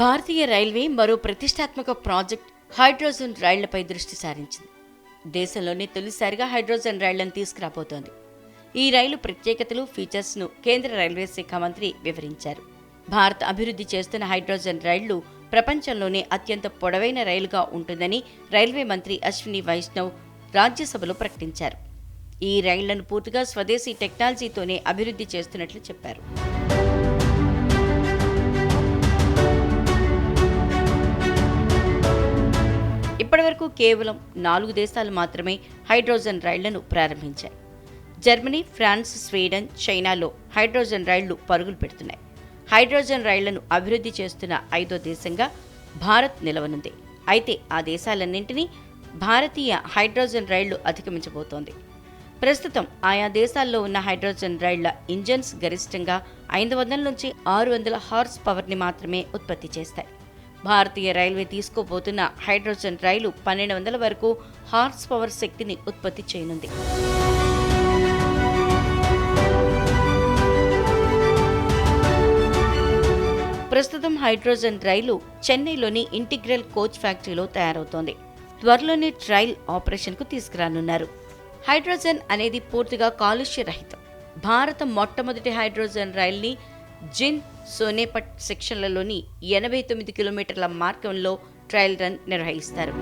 భారతీయ railway మరో ప్రతిష్టాత్మక project hydrogen రైళ్ళపై దృష్టి సారించింది. దేశంలోనే తొలిసారిగా హైడ్రోజన్ రైళ్ళను తీసుకురాబోతోంది. ఈ రైలు ప్రత్యేకతలు ఫీచర్స్ను కేంద్ర రైల్వే శాఖ మంత్రి వివరించారు. భారత్ అభివృద్ధి చేస్తున్న హైడ్రోజన్ రైళ్ళు ప్రపంచంలోనే అత్యంత పొడవైన రైలుగా ఉంటుందని రైల్వే మంత్రి అశ్విని వైష్ణవ్ రాజ్యసభలో ప్రకటించారు. ఈ రైళ్ళను పూర్తిగా స్వదేశీ టెక్నాలజీతోనే అభివృద్ధి చేస్తున్నట్లు చెప్పారు. ఇప్పటివరకు కేవలం నాలుగు దేశాలు మాత్రమే హైడ్రోజన్ రైళ్ళను ప్రారంభించాయి. జర్మనీ ఫ్రాన్స్ స్వీడన్ చైనాలో హైడ్రోజన్ రైళ్ళు పరుగులు పెడుతున్నాయి. హైడ్రోజన్ రైళ్ళను అభివృద్ధి చేస్తున్న ఐదో దేశంగా భారత్ నిలవనుంది. అయితే ఆ దేశాలన్నింటినీ భారతీయ హైడ్రోజన్ రైళ్ళు అధిగమించబోతోంది. ప్రస్తుతం ఆయా దేశాల్లో ఉన్న హైడ్రోజన్ రైళ్ళ ఇంజన్స్ గరిష్టంగా ఐదు వందల నుంచి ఆరు వందల హార్స్ పవర్ని మాత్రమే ఉత్పత్తి చేస్తాయి. భారతీయ రైల్వే తీసుకోబోతున్న హైడ్రోజన్ రైలు పన్నెండు వందల వరకు హార్స్ పవర్ శక్తిని ఉత్పత్తి చేయనుంది. ప్రస్తుతం హైడ్రోజన్ రైలు చెన్నైలోని ఇంటిగ్రల్ కోచ్ ఫ్యాక్టరీలో తయారవుతోంది. త్వరలోనే ట్రయల్ ఆపరేషన్కు తీసుకురానున్నారు. హైడ్రోజన్ అనేది పూర్తిగా కాలుష్య రహితం భారత మొట్టమొదటి హైడ్రోజన్ రైల్ని జిన్ సోనేపట్ సెక్షన్లలోని ఎనభై తొమ్మిది కిలోమీటర్ల మార్గంలో ట్రయల్ రన్ నిర్వహిస్తారు.